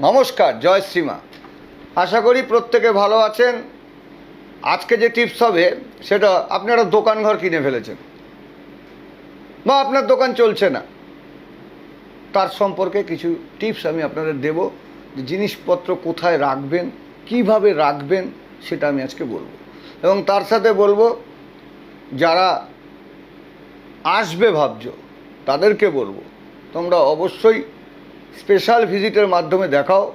নমস্কার, জয় শ্রীমা। আশা করি প্রত্যেকে ভালো আছেন। আজকে যে টিপস হবে, সেটা আপনি একটা দোকান ঘর কিনে ফেলেছেন। বা আপনার দোকান চলছে না। তার সম্পর্কে কিছু টিপস আমি আপনাদের দেব, যে জিনিসপত্র কোথায় রাখবেন, কীভাবে রাখবেন, সেটা আমি আজকে বলব। এবং তার সাথে বলব, যারা আসবে ভাবছ, তাদেরকে বলব, তোমরা অবশ্যই স্পেশাল ভিজিটের মাধ্যমে দেখাও।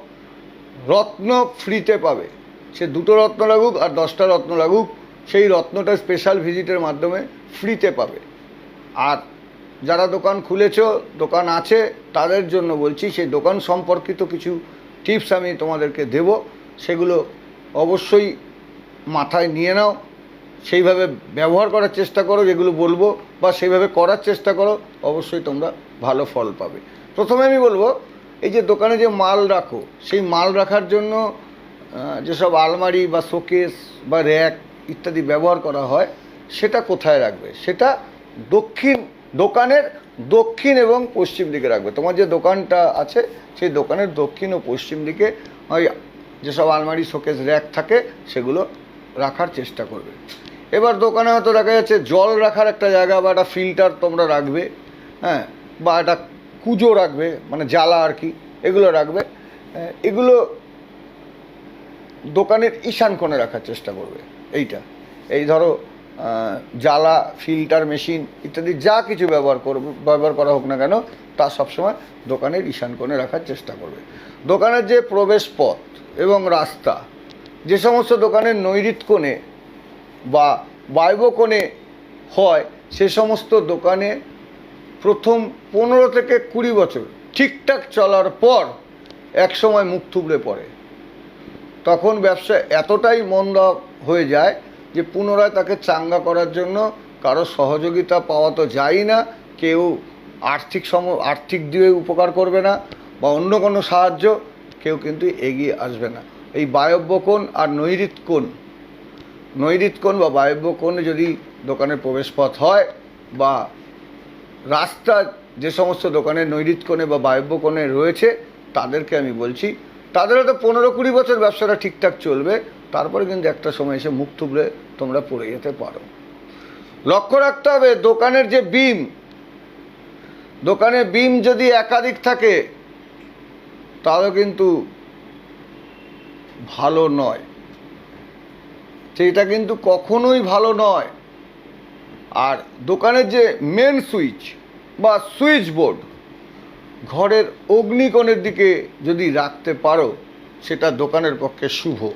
রত্ন ফ্রিতে পাবে। সে দুটো রত্ন লাগুক আর দশটা রত্ন লাগুক, সেই রত্নটা স্পেশাল ভিজিটের মাধ্যমে ফ্রিতে পাবে। আর যারা দোকান খুলেছ, দোকান আছে, তাদের জন্য বলছি, সেই দোকান সম্পর্কিত কিছু টিপস আমি তোমাদেরকে দেব। সেগুলো অবশ্যই মাথায় নিয়ে নাও। সেইভাবে ব্যবহার করার চেষ্টা করো, যেগুলো বলব, বা সেইভাবে করার চেষ্টা করো, অবশ্যই তোমরা ভালো ফল পাবে। প্রথমে আমি বলব এই যে দোকানে যে মাল রাখো, সেই মাল রাখার জন্য যেসব আলমারি বা শোকেস বা র্যাক ইত্যাদি ব্যবহার করা হয়, সেটা কোথায় রাখবে? সেটা দক্ষিণ দোকানের দক্ষিণ এবং পশ্চিম দিকে রাখবে। তোমার যে দোকানটা আছে, সেই দোকানের দক্ষিণ ও পশ্চিম দিকে ওই যেসব আলমারি, শোকেস, র্যাক থাকে, সেগুলো রাখার চেষ্টা করবে। এবার দোকানে হয়তো দেখা যাচ্ছে জল রাখার একটা জায়গা বা একটা ফিল্টার তোমরা রাখবে হ্যাঁ বা একটা কুজো রাখবে মানে জ্বালা আর কি, এগুলো রাখবে। এগুলো দোকানের ঈশান কোণে রাখার চেষ্টা করবে, এইটা। এই ধরো জ্বালা, ফিল্টার মেশিন ইত্যাদি যা কিছু ব্যবহার করবে, ব্যবহার করা হোক না কেন, তা সবসময় দোকানের ঈশান কোণে রাখার চেষ্টা করবে। দোকানের যে প্রবেশ পথ এবং রাস্তা, যে সমস্ত দোকানের নৈরিত কোণে বা বায়ব কোণে হয়, সে সমস্ত দোকানে প্রথম পনেরো থেকে কুড়ি বছর ঠিকঠাক চলার পর এক সময় মুখ থুবড়ে পড়ে। তখন ব্যবসা এতটাই মন্দা হয়ে যায় যে পুনরায় তাকে চাঙ্গা করার জন্য কারও সহযোগিতা পাওয়া তো যায় না, কেউ আর্থিক সম, আর্থিক দিয়ে উপকার করবে না বা অন্য কোনো সাহায্য, কেউ কিন্তু এগিয়ে আসবে না। এই বায়ব্য কোণ আর নৈরিত কোণ নৈরিত কোণ বা বায়ব্য কোণে যদি দোকানের প্রবেশপথ হয় বা রাস্তা যে সমস্ত দোকানের নৈরিত কোণে বা বায়ব্য কোণে রয়েছে, তাদেরকে আমি বলছি, তাদের হয়তো পনেরো কুড়ি বছর ব্যবসাটা ঠিকঠাক চলবে, তারপরে কিন্তু একটা সময় এসে মুখ থুবড়ে তোমরা পড়ে যেতে পারো। লক্ষ্য রাখতে হবে, দোকানের যে বিম, দোকানে বিম যদি একাধিক থাকে, তাহলে কিন্তু ভালো নয়। সেইটা কিন্তু কখনোই ভালো নয়। আর দোকানের যে মেন সুইচ বা সুইচ বোর্ড ঘরের অগ্নিকোণের দিকে যদি রাখতে পারো, সেটা দোকানের পক্ষে শুভ।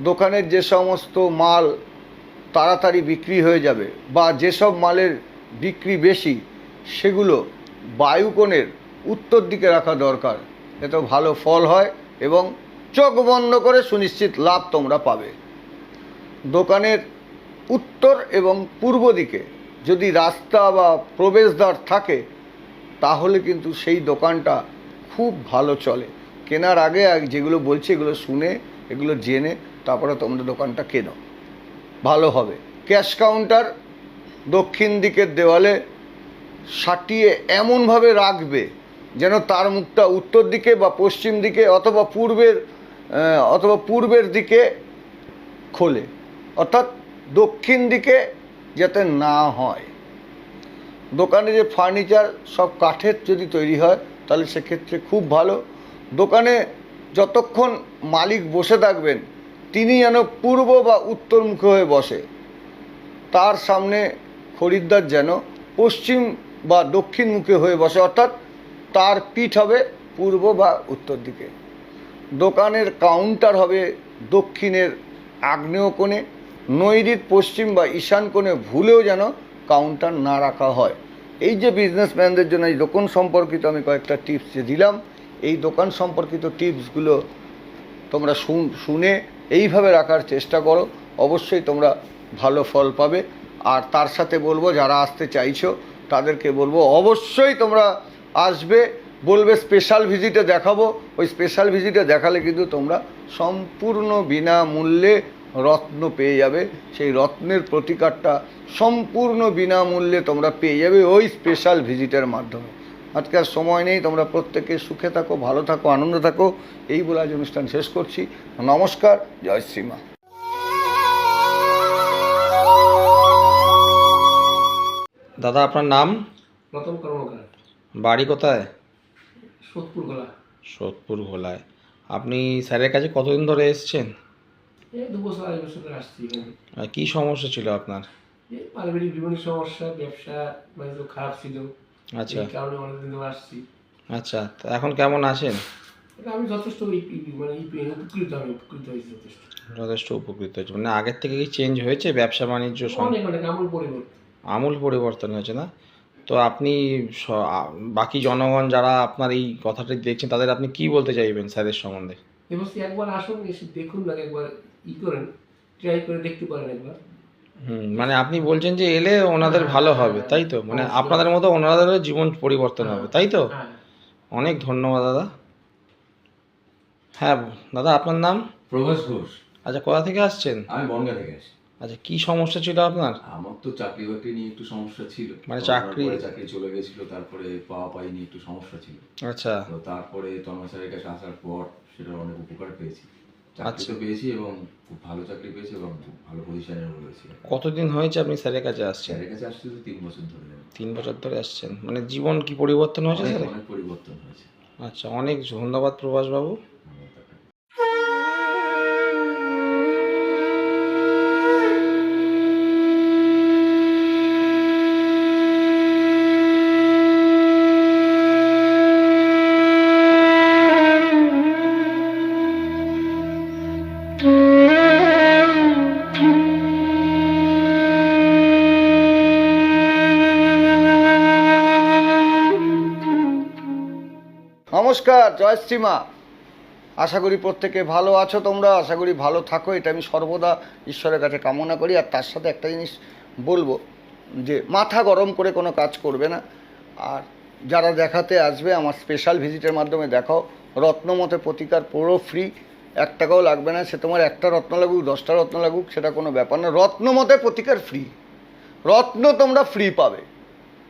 দোকানের যে সমস্ত মাল তাড়াতাড়ি বিক্রি হয়ে যাবে বা যেসব মালের বিক্রি বেশি, সেগুলো বায়ুকোণের উত্তর দিকে রাখা দরকার। এতে ভালো ফল হয় এবং চোখ বন্ধ করে সুনিশ্চিত লাভ তোমরা পাবে। দোকানের উত্তর এবং পূর্ব দিকে যদি রাস্তা বা প্রবেশদ্বার থাকে, তাহলে কিন্তু সেই দোকানটা খুব ভালো চলে। কেনার আগে যেগুলো বলছি, এগুলো শুনে, এগুলো জেনে তারপরে তোমরা দোকানটা কেনো। ভালো হবে। ক্যাশ কাউন্টার দক্ষিণ দিকের দেওয়ালে সাটিয়ে এমনভাবে রাখবে যেন তার মুখটা উত্তর দিকে বা পশ্চিম দিকে অথবা পূর্বের অথবা পূর্বের দিকে খোলে। অর্থাৎ দক্ষিণ দিকে যাতে না হয়। দোকানে যে ফার্নিচার সব কাঠের যদি তৈরি হয়, তাহলে সেক্ষেত্রে খুব ভালো। দোকানে যতক্ষণ মালিক বসে থাকবেন, তিনি যেন পূর্ব বা উত্তরমুখী হয়ে বসে। তার সামনে খরিদ্দার যেন পশ্চিম বা দক্ষিণমুখী হয়ে বসে, অর্থাৎ তার পিঠ হবে পূর্ব বা উত্তর দিকে। দোকানের কাউন্টার হবে দক্ষিণের আগ্নেয় কোণে। নৈরিত পশ্চিম বা ঈশান কোণে ভুলেও যেন কাউন্টার না রাখা হয়। এই যে বিজনেসম্যানদের জন্য এই দোকান সম্পর্কিত আমি কয়েকটা টিপস দিলাম, এই দোকান সম্পর্কিত টিপসগুলো তোমরা শুন, শুনে এইভাবে রাখার চেষ্টা করো। অবশ্যই তোমরা ভালো ফল পাবে। আর তার সাথে বলব, যারা আসতে চাইছো, তাদেরকে বলব, অবশ্যই তোমরা আসবে। বলবে স্পেশাল ভিজিটে দেখাবো। ওই স্পেশাল ভিজিটে দেখালে কিন্তু তোমরা সম্পূর্ণ বিনামূল্যে রত্ন পেয়ে যাবে। সেই রত্নের প্রতিকারটা সম্পূর্ণ বিনামূল্যে তোমরা পেয়ে যাবে ওই স্পেশাল ভিজিটের মাধ্যমে। আজকে আর সময় নেই তোমরা প্রত্যেকে সুখে থাকো ভালো থাকো আনন্দ থাকো। এই বলে আজ অনুষ্ঠান শেষ করছি। নমস্কার জয় শ্রীমা। দাদা আপনার নাম? কর্মকার। বাড়ি কোথায়? সোদপুর গলা সোদপুর ভোলায় আপনি স্যারের কাছে কতদিন ধরে এসেছেন? এই দু বছর আড়াই বছর ধরে আসছি এখানে। কী সমস্যা ছিল আপনার? এই পারিবারিক বিভিন্ন সমস্যা ব্যবসা বাণিজ্য খারাপ ছিল। আচ্ছা। এই কারণে অনেকদিন ধরে আসছি। আচ্ছা তা এখন কেমন আছেন? এটা আমি যথেষ্ট মানে উপকৃত আমি উপকৃত হয়েছি যথেষ্ট। যথেষ্ট উপকৃত হয়েছে। মানে আগের থেকে কি চেঞ্জ হয়েছে ব্যবসা বাণিজ্য অনেক অনেক আমূল পরিবর্তন। আমূল পরিবর্তন হয়েছে না? তো আপনি বাকি জনগণ যারা আপনার এই কথাটি দেখছেন তাদের আপনি কি বলতে চাইবেন স্যারের সম্বন্ধে? সে একবার আসুন এসে দেখুন না একবার ই করেন ট্রাই করে দেখতে পারেন একবার। হুম মানে আপনি বলছেন যে এলে ওনাদের ভালো হবে তাই তো? মানে আপনাদের মতো ওনাদেরও জীবন পরিবর্তন হবে তাই তো? হ্যাঁ। অনেক ধন্যবাদ দাদা। হ্যাঁ দাদা আপনার নাম? প্রভাস ঘোষ। আচ্ছা কোথা থেকে আসছেন? আমি বনগা থেকে আসি আচ্ছা কি সমস্যা ছিল আপনার? আমার তো চাকরি বাকরি নিয়ে একটু সমস্যা ছিল। মানে চাকরি- চাকরি চলে গেছিল তারপরে পাওয়া পাই নিয়ে একটু সমস্যা ছিল। আচ্ছা। তো তারপরে তন্ময় স্যারের কাছে আসার পর সেটার অনেক উপকার পেয়েছি। আচ্ছা। পেয়েছি এবং খুব ভালো চাকরি পেয়েছি এবং খুব ভালো পজিশনে রয়েছি কতদিন হয়েছে আপনি স্যারের কাছে আসছেন? স্যারের কাছে আসতে তো তিন বছর ধরে। তিন বছর ধরে আসছেন। মানে জীবন কি পরিবর্তন হয়েছে স্যার অনেক পরিবর্তন হয়েছে। আচ্ছা অনেক ধন্যবাদ প্রভাস বাবু নমস্কার জয়শ্রীমা আশা করি প্রত্যেকে ভালো আছো তোমরা, আশা করি ভালো থাকো, এটা আমি সর্বদা ঈশ্বরের কাছে কামনা করি। আর তার সাথে একটা জিনিস বলব, যে মাথা গরম করে কোনো কাজ করবে না। আর যারা দেখাতে আসবে, আমার স্পেশাল ভিজিটের মাধ্যমে দেখাও। রত্নমতে প্রতিকার পুরো ফ্রি এক টাকাও লাগবে না। সে তোমার একটা রত্ন লাগুক, দশটা রত্ন লাগুক, সেটা কোনো ব্যাপার না। রত্নমতে প্রতিকার ফ্রি রত্ন তোমরা ফ্রি পাবে।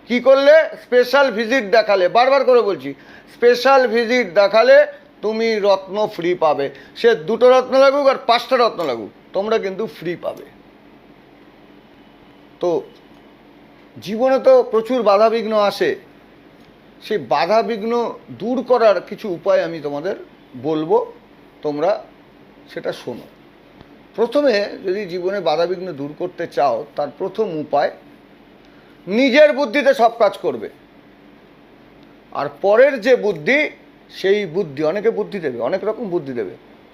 কি করলে? স্পেশাল ভিজিট দেখালে। বারবার করে বলছি স্পেশাল ভিজিট দেখালে তুমি রত্ন ফ্রি পাবে। সে দুটো রত্ন লাগুক আর পাঁচটা রত্ন লাগুক, তোমরা কিন্তু ফ্রি পাবে। তো জীবনে তো প্রচুর বাধাবিঘ্ন আসে। সেই বাধাবিঘ্ন দূর করার কিছু উপায় আমি তোমাদের বলব। তোমরা সেটা শোনো। প্রথমে যদি জীবনে বাধাবিঘ্ন দূর করতে চাও, তার প্রথম উপায় নিজের বুদ্ধিতে সব কাজ করবে। আর পরের যে বুদ্ধি, সেই বুদ্ধি, অনেকে বুদ্ধি দেবে, অনেক রকম বুদ্ধি দেবে,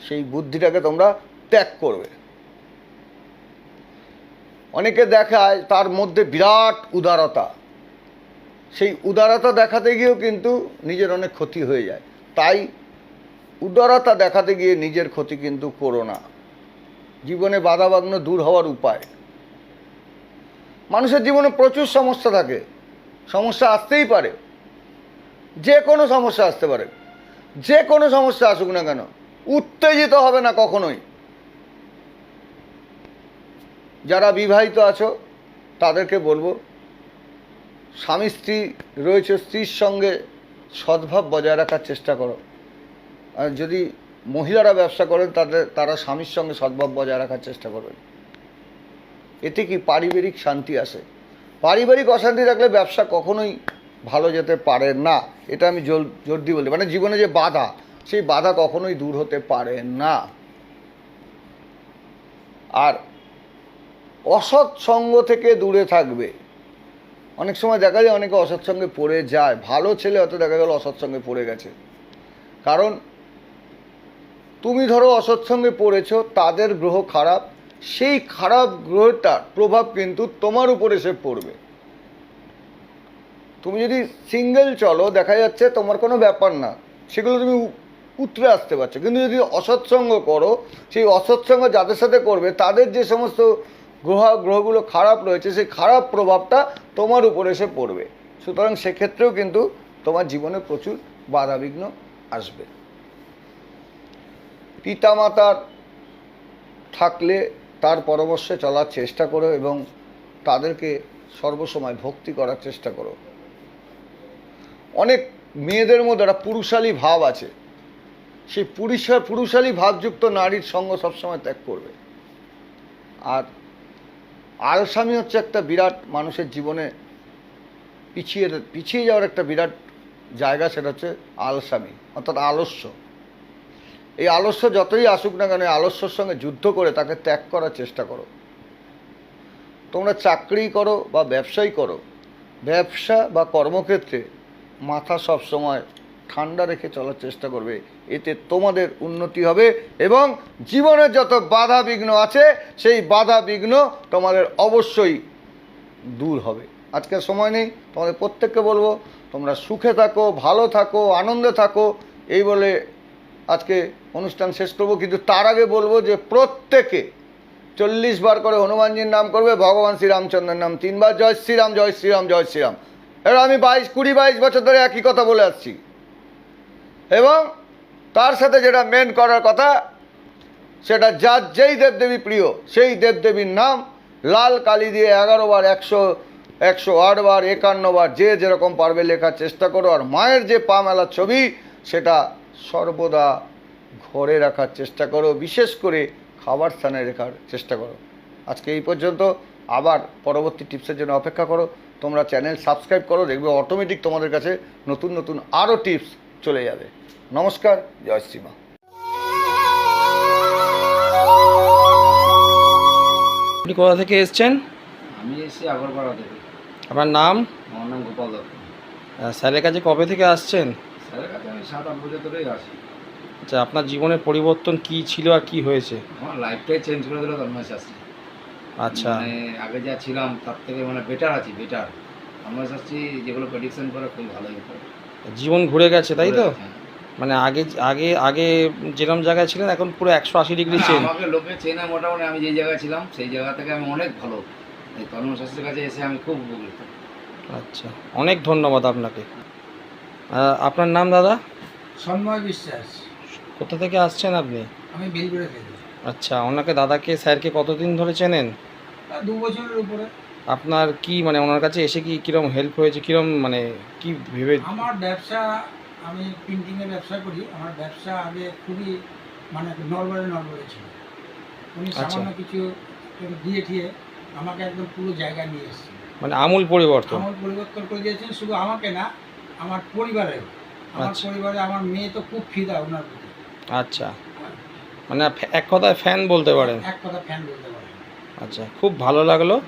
সেই বুদ্ধিটাকে তোমরা ত্যাগ করবে। অনেকে দেখায় তার মধ্যে বিরাট উদারতা। সেই উদারতা দেখাতে গিয়েও কিন্তু নিজের অনেক ক্ষতি হয়ে যায়। তাই উদারতা দেখাতে গিয়ে নিজের ক্ষতি কিন্তু করো না। জীবনে বাধাবাগ্ন দূর হওয়ার উপায়। মানুষের জীবনে প্রচুর সমস্যা থাকে। সমস্যা আসতেই পারে। যে কোনো সমস্যা আসতে পারে। যে কোনো সমস্যা আসুক না কেন, উত্তেজিত হবে না কখনোই। যারা বিবাহিত আছো, তাদেরকে বলব, স্বামী স্ত্রী রয়েছে, স্ত্রীর সঙ্গে সদ্ভাব বজায় রাখার চেষ্টা করো। আর যদি মহিলারা ব্যবসা করেন, তাদের, তারা স্বামীর সঙ্গে সদ্ভাব বজায় রাখার চেষ্টা করবেন এতে কি পারিবারিক শান্তি আসে? পারিবারিক অশান্তি থাকলে ব্যবসা কখনোই ভালো যেতে পারে না। এটা আমি জোর জোর দিয়ে বলি। মানে জীবনে যে বাধা, সেই বাধা কখনোই দূর হতে পারে না। আর অসৎ সঙ্গ থেকে দূরে থাকবে। অনেক সময় দেখা যায় অনেকে অসৎ সঙ্গে পড়ে যায়। ভালো ছেলে হয়তো দেখা গেল অসৎ সঙ্গে পড়ে গেছে। কারণ তুমি ধরো অসৎ সঙ্গে পড়েছো, তাদের গ্রহ খারাপ সেই খারাপ গ্রহটার প্রভাব কিন্তু তোমার উপর এসে পড়বে। তুমি যদি সিঙ্গেল চলো, দেখা যাচ্ছে তোমার কোনো ব্যাপার না, সেগুলো তুমি উতরে আসতে পারছ। কিন্তু যদি অসৎসঙ্গ করো, সেই অসৎসঙ্গ যাদের সাথে করবে, তাদের যে সমস্ত গ্রহ, গ্রহগুলো খারাপ রয়েছে, সেই খারাপ প্রভাবটা তোমার উপর এসে পড়বে। সুতরাং সেক্ষেত্রেও কিন্তু তোমার জীবনে প্রচুর বাধাবিঘ্ন আসবে। পিতামাতার থাকলে তার পরামর্শে চলার চেষ্টা করো এবং তাদেরকে সর্বসময় ভক্তি করার চেষ্টা করো। অনেক মেয়েদের মধ্যে একটা পুরুষালী ভাব আছে। সেই পুরুষা, পুরুষালী ভাবযুক্ত নারীর সঙ্গ সবসময় ত্যাগ করবে। আর আলসামি হচ্ছে একটা বিরাট মানুষের জীবনে পিছিয়ে পিছিয়ে যাওয়ার একটা বিরাট জায়গা, সেটা হচ্ছে আলসামি, অর্থাৎ আলস্য। এই আলস্য যতই আসুক না কেন আলস্যর সঙ্গে যুদ্ধ করে তাকে ত্যাগ করার চেষ্টা করো। তোমরা চাকরি করো বা ব্যবসাই করো, ব্যবসা বা কর্মক্ষেত্রে মাথা সব সময় ঠান্ডা রেখে চলার চেষ্টা করবে। এতে তোমাদের উন্নতি হবে এবং জীবনের যত বাধা বিঘ্ন আছে, সেই বাধা বিঘ্ন তোমাদের অবশ্যই দূর হবে। আজকে সময় নেই, তোমাদের প্রত্যেককে বলব, তোমরা সুখে থাকো, ভালো থাকো, আনন্দে থাকো, এই বলে আজকে অনুষ্ঠান শেষ করব, কিন্তু তার আগে বলব যে প্রত্যেকে চল্লিশ বার করে হনুমানজির নাম করবে, ভগবান শ্রীরামচন্দ্রের নাম তিনবার, জয় শ্রীরাম জয় শ্রীরাম জয় শ্রীরাম। এবার আমি বাইশ, কুড়ি, বাইশ বছর ধরে একই কথা বলে আসছি। এবং তার সাথে যেটা মেন করার কথা, সেটা যার যেই দেবদেবী প্রিয়, সেই দেবদেবীর নাম লাল কালি দিয়ে এগারো বার, একশো একশো আট বার, একান্ন বার, যে যেরকম পারবে লেখার চেষ্টা করো, আর মায়ের যে পা মেলার ছবি, সেটা সর্বদা ঘরে রাখার চেষ্টা করো বিশেষ করে খাবার স্থানে রাখার চেষ্টা করো। আজকে এই পর্যন্ত আবার পরবর্তী টিপসের জন্য অপেক্ষা করো। তোমরা চ্যানেল সাবস্ক্রাইব করো দেখবে অটোমেটিক তোমাদের কাছে নতুন নতুন আরও টিপস চলে যাবে। নমস্কার জয় শ্রীমা আপনি কোথা থেকে এসছেন? আমি এসেছি আগরপাড়া থেকে। আপনার নাম? আমার নাম গোপাল দত্ত। স্যারের কাছে কবে থেকে আসছেন? স্যারের কাছে আমি সাত আট বছর ধরেই আসি। আচ্ছা আপনার জীবনের পরিবর্তন কি ছিল আর কি হয়েছে? আমার লাইফটাই চেঞ্জ করে দিল তন্ময় শাস্ত্রী। আচ্ছা। মানে আগে যা ছিলাম তার থেকে মানে বেটার আছি বেটার তন্ময় শাস্ত্রী যেগুলো প্রেডিকশন করে খুব ভালোই করে। জীবন ঘুরে গেছে তাই তো? হ্যাঁ। মানে আগে আগে আগে যেরকম জায়গায় ছিলেন এখন পুরো একশো আশি ডিগ্রি চেঞ্জ আমাকে লোকে চেনে মোটামুটি আমি যে জায়গায় ছিলাম সেই জায়গা থেকে আমি অনেক ভালো। এই তন্ময় শাস্ত্রীর কাছে এসে আমি খুব উপকৃত। আচ্ছা অনেক ধন্যবাদ আপনাকে। আপনার নাম দাদা? সন্ময় বিশ্বাস। কোথা থেকে আসছেন আপনি? আমি বেলগুড়ে থেকে। আচ্ছা ওনাকে দাদাকে স্যারকে কতদিন ধরে চেনেন? দু বছরের উপরে। আপনার কি মানে ওনার কাছে এসে কি কিরম হেল্প হয়েছে? কিরম মানে কি ভেবে আমার ব্যবসা আমি প্রিন্টিংয়ের ব্যবসা করি। আমার ব্যবসা আগে খুবই মানে নর্মালে নর্মালে ছিল। উনি আচ্ছা। সামান্য কিছু দিয়ে ঠিয়ে আমাকে একদম পুরো জায়গা নিয়ে এসেছে মানে আমূল পরিবর্তন। আমূল পরিবর্তন করে দিয়েছেন। শুধু আমাকে না আমার পরিবারে। আমার আচ্ছা। পরিবারে আমার মেয়ে তো খুব ফিদা ওনার প্রতি। আচ্ছা। মানে এক কথায় ফ্যান বলতে পারেন। এক কথা ফ্যান বলতে পারেন। আচ্ছা খুব ভালো লাগল।